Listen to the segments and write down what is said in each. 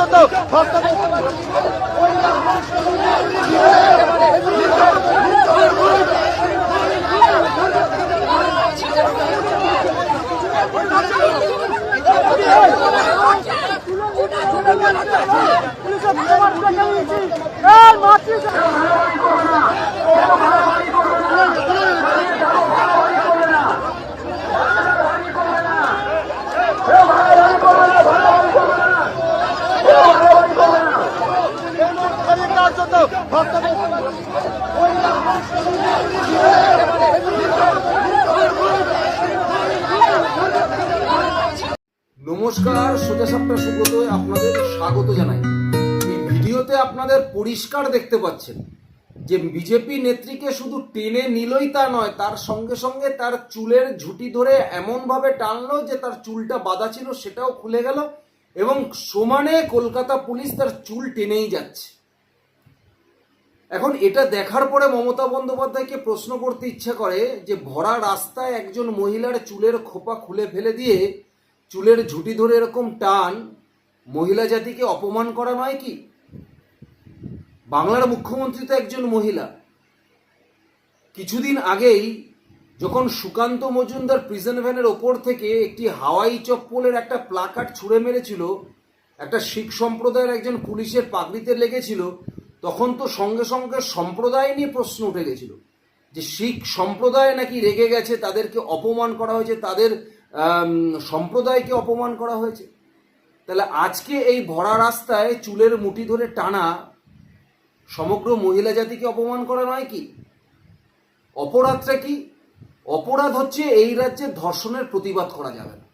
কার্যত ভক্তদের নমস্কার, সোজা সাপটা সুব্রত আপনাদের স্বাগত জানাই। এই ভিডিওতে আপনাদের পরিষ্কার দেখতে পাচ্ছেন যে বিজেপি নেত্রীকে শুধু টেনে নিলই তা নয়, তার সঙ্গে সঙ্গে তার চুলের ঝুঁটি ধরে এমনভাবে টানলো যে তার চুলটা বাঁধা ছিল, সেটাও খুলে গেল এবং সমানে কলকাতা পুলিশ তার চুল টেনেই যাচ্ছে। এখন এটা দেখার পরে মমতা বন্দ্যোপাধ্যায়কে প্রশ্ন করতে ইচ্ছা করে যে ভরা রাস্তায় একজন মহিলার চুলের খোপা খুলে ফেলে দিয়ে চুলের ঝুঁটি ধরে এরকম টান মহিলা জাতিকে অপমান করা নয় কি? বাংলার মুখ্যমন্ত্রী তো একজন মহিলা। কিছুদিন আগেই যখন সুকান্ত মজুমদার প্রিজন ভ্যানের ওপর থেকে একটি হাওয়াই চপ্পলের একটা প্লাকার্ড ছুঁড়ে মেরেছিল, একটা শিখ সম্প্রদায়ের একজন পুলিশের পাগড়িতে লেগেছিল, তখন তো সঙ্গে সঙ্গে সম্প্রদায় নিয়ে প্রশ্ন উঠে গেছিল যে শিখ সম্প্রদায় নাকি রেগে গেছে, তাদেরকে অপমান করা হয়েছে, তাদের সম্প্রদায়কে অপমান করা হয়েছে। তাহলে আজকে এই ভরা রাস্তায় চুলের মুঠি ধরে টানা সমগ্র মহিলা জাতিকে অপমান করা নয় কি? অপরাধটা কি? অপরাধ হচ্ছে এই রাজ্যে ধর্ষণের প্রতিবাদ করা যাবে না।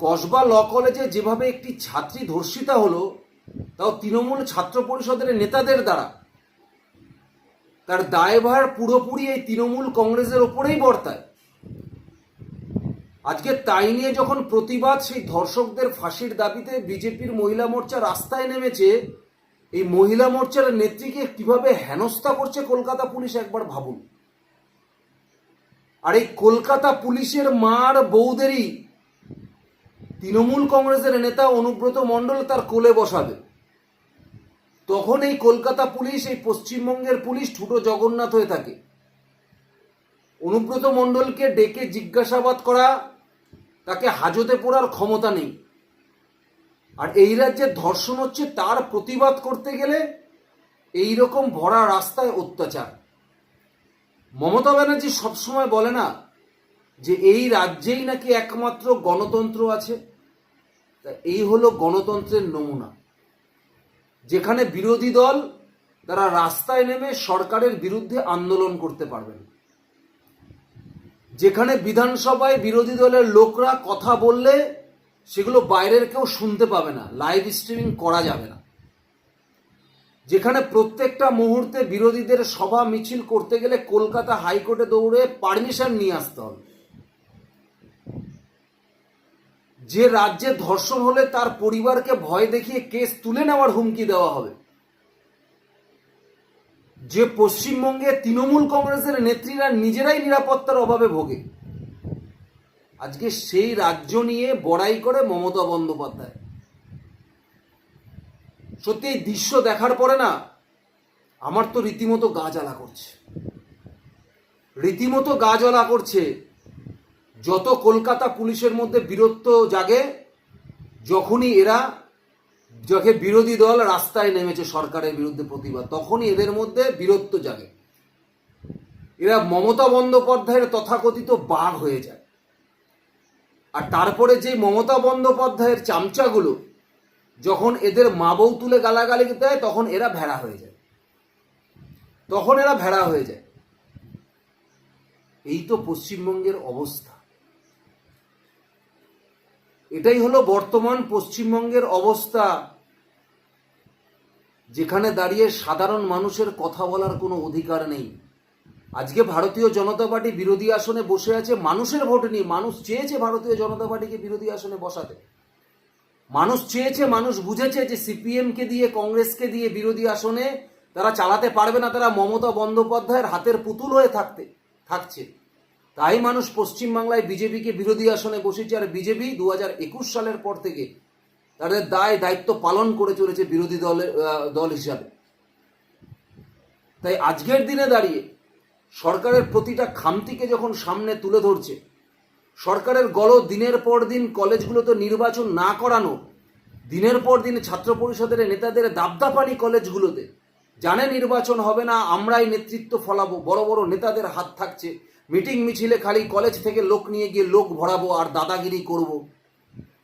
কসবা ল কলেজে যেভাবে একটি ছাত্রী ধর্ষিতা হলো, তাও তৃণমূল ছাত্র পরিষদের নেতাদের দ্বারা। তার দায়ভার পুরোপুরি এই তৃণমূল কংগ্রেসের ওপরেই বর্তায়। আজকে তাই নিয়ে যখন প্রতিবাদ, সেই ধর্ষকদের ফাঁসির দাবিতে বিজেপির মহিলা মোর্চা রাস্তায় নেমেছে, এই মহিলা মোর্চার নেত্রীকে কীভাবে হেনস্থা করছে কলকাতা পুলিশ একবার ভাবুন। আর এই কলকাতা পুলিশের মার বৌদেরই তৃণমূল কংগ্রেসের নেতা অনুব্রত মণ্ডল তার কোলে বসাবে। তখন এই কলকাতা পুলিশ, এই পশ্চিমবঙ্গের পুলিশ ঠুটো জগন্নাথ হয়ে থাকে। অনুব্রত মণ্ডলকে ডেকে জিজ্ঞাসাবাদ করা তাকে হাজতে পড়ার ক্ষমতা নেই। আর এই রাজ্যে ধর্ষণ হচ্ছে তার প্রতিবাদ করতে গেলে এই রকম ভরা রাস্তায় অত্যাচার। মমতা ব্যানার্জি সবসময় বলে না যে এই রাজ্যেই নাকি একমাত্র গণতন্ত্র আছে। তা এই হলো গণতন্ত্রের নমুনা। যেখানে বিরোধী দল তারা রাস্তায় নেমে সরকারের বিরুদ্ধে আন্দোলন করতে পারবেন যেখানে বিধানসভায় বিরোধী দলের লোকরা কথা বললে সেগুলো বাইরের কেউ শুনতে পাবে না লাইভ স্ট্রিমিং করা যাবে না। যেখানে প্রত্যেকটা মুহূর্তে বিরোধীদের সভা মিছিল করতে গেলে কলকাতা হাইকোর্টে দৌড়ে পারমিশন নিয়ে আসতে হবে। যে রাজ্যে ধর্ষণ হলে তার পরিবারকে ভয় দেখিয়ে কেস তুলে নেওয়ার হুমকি দেওয়া হবে। যে পশ্চিমবঙ্গে তৃণমূল কংগ্রেসের নেত্রীরা নিজেরাই নিরাপত্তার অভাবে ভোগে। আজকে সেই রাজ্য নিয়ে বড়াই করে মমতা বন্দ্যোপাধ্যায়। সত্যি এই দৃশ্য দেখার পরে না, আমার তো রীতিমতো গা জ্বালা করছে। রীতিমতো গা জ্বালা করছে। যত কলকাতা পুলিশের মধ্যে বীরত্ব জাগে, যখনই এরা যখন বিরোধী দল রাস্তায় নেমেছে সরকারের বিরুদ্ধে প্রতিবাদ, তখনই এদের মধ্যে বীরত্ব জাগে। এরা মমতা বন্দ্যোপাধ্যায়ের তথাকথিত বাঘ হয়ে যায়। আর তারপরে যে মমতা বন্দ্যোপাধ্যায়ের চামচাগুলো, যখন এদের মা বউ তুলে গালাগালি দেয় তখন এরা ভেড়া হয়ে যায়। তখন এরা ভেড়া হয়ে যায়। এই তো পশ্চিমবঙ্গের অবস্থা। এটাই হলো বর্তমান পশ্চিমবঙ্গের অবস্থা, যেখানে দাঁড়িয়ে সাধারণ মানুষের কথা বলার কোনো অধিকার নেই। আজকে ভারতীয় জনতা পার্টি বিরোধী আসনে বসে আছে, মানুষের ভোট নিয়ে, মানুষ চেয়েছে ভারতীয় জনতা পার্টিকে বিরোধী আসনে বসাতে। মানুষ চেয়েছে, মানুষ বুঝেছে যে সিপিএমকে দিয়ে, কংগ্রেসকে দিয়ে বিরোধী আসনে তারা চালাতে পারবে না, তারা মমতা বন্দ্যোপাধ্যায়ের হাতের পুতুল হয়ে থাকতে থাকছে। তাই মানুষ পশ্চিমবাংলায় বিজেপিকে বিরোধী আসনে বসেছে, আর বিজেপি দু সালের পর থেকে তাদের দায়, দায়িত্ব পালন করে চলেছে বিরোধী দলের দল হিসাবে। তাই আজকের দিনে দাঁড়িয়ে সরকারের প্রতিটা খামতিকে যখন সামনে তুলে ধরছে, সরকারের গল দিনের পর দিন কলেজগুলোতে নির্বাচন না করানো, দিনের পর দিন ছাত্র পরিষদের নেতাদের দাবদাপানি কলেজগুলোতে, জানে নির্বাচন হবে না, আমরাই নেতৃত্ব ফলাবো, বড় বড় নেতাদের হাত থাকছে মিটিং মিছিলে খালি কলেজ থেকে লোক নিয়ে গিয়ে লোক ভরাবো আর দাদাগিরি করব।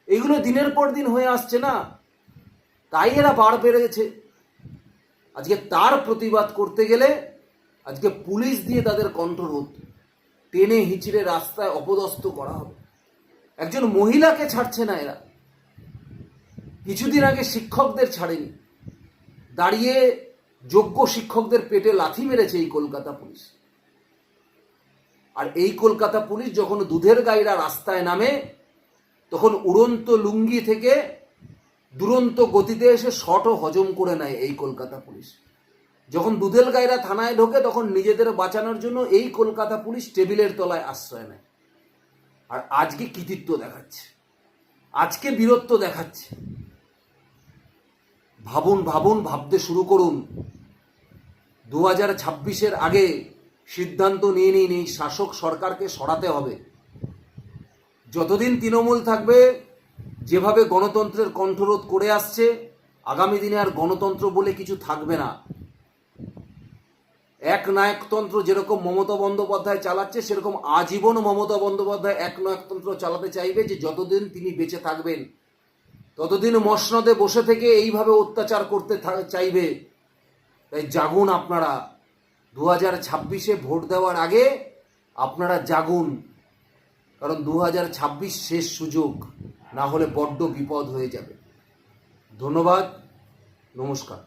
এগুলো দিনের পর দিন হয়ে আসছে না। তাই এরা বার বেড়েছে আজকে তার প্রতিবাদ করতে গেলে আজকে পুলিশ দিয়ে তাদের কণ্ঠরোধ। টেনে হিচড়ে রাস্তায় অপদস্থ করা হবে। একজন মহিলাকে ছাড়ছে না এরা। কিছুদিন আগে শিক্ষকদের ছাড়েনি। দাঁড়িয়ে যোগ্য শিক্ষকদের পেটে লাথি মেরেছে এই কলকাতা পুলিশ। আর এই কলকাতা পুলিশ যখন দুধের গাইরা রাস্তায় নামে, তখন উড়ন্ত লুঙ্গি থেকে দুরন্ত গতিতে এসে শটও হজম করে নেয় এই কলকাতা পুলিশ। যখন দুধেল গাইরা থানায় ঢোকে, তখন নিজেদের বাঁচানোর জন্য এই কলকাতা পুলিশ টেবিলের তলায় আশ্রয় নেয়। আর আজকে কৃতিত্ব দেখাচ্ছে। আজকে বীরত্ব দেখাচ্ছে। ভাবুন ভাবুন, ভাবতে শুরু করুন। দু হাজার ছাব্বিশের আগে সিদ্ধান্ত নিয়ে নিন, এই শাসক সরকারকে সরাতে হবে। যতদিন তৃণমূল থাকবে, যেভাবে গণতন্ত্রের কণ্ঠরোধ করে আসছে, আগামী দিনে আর গণতন্ত্র বলে কিছু থাকবে না। এক নায়কতন্ত্র যেরকম মমতা বন্দ্যোপাধ্যায় চালাচ্ছে, সেরকম আজীবন মমতা বন্দ্যোপাধ্যায় এক নায়কতন্ত্র চালাতে চাইবে যে যতদিন তিনি বেঁচে থাকবেন, ততদিন মসনদে বসে থেকে এইভাবে অত্যাচার করতে চাইবে। তাই জাগুন আপনারা। দু হাজার ছাব্বিশে ভোট দেওয়ার আগে আপনারা জাগুন, কারণ দু হাজার ছাব্বিশ শেষ সুযোগ, না হলে বড্ড বিপদ হয়ে যাবে। ধন্যবাদ, নমস্কার।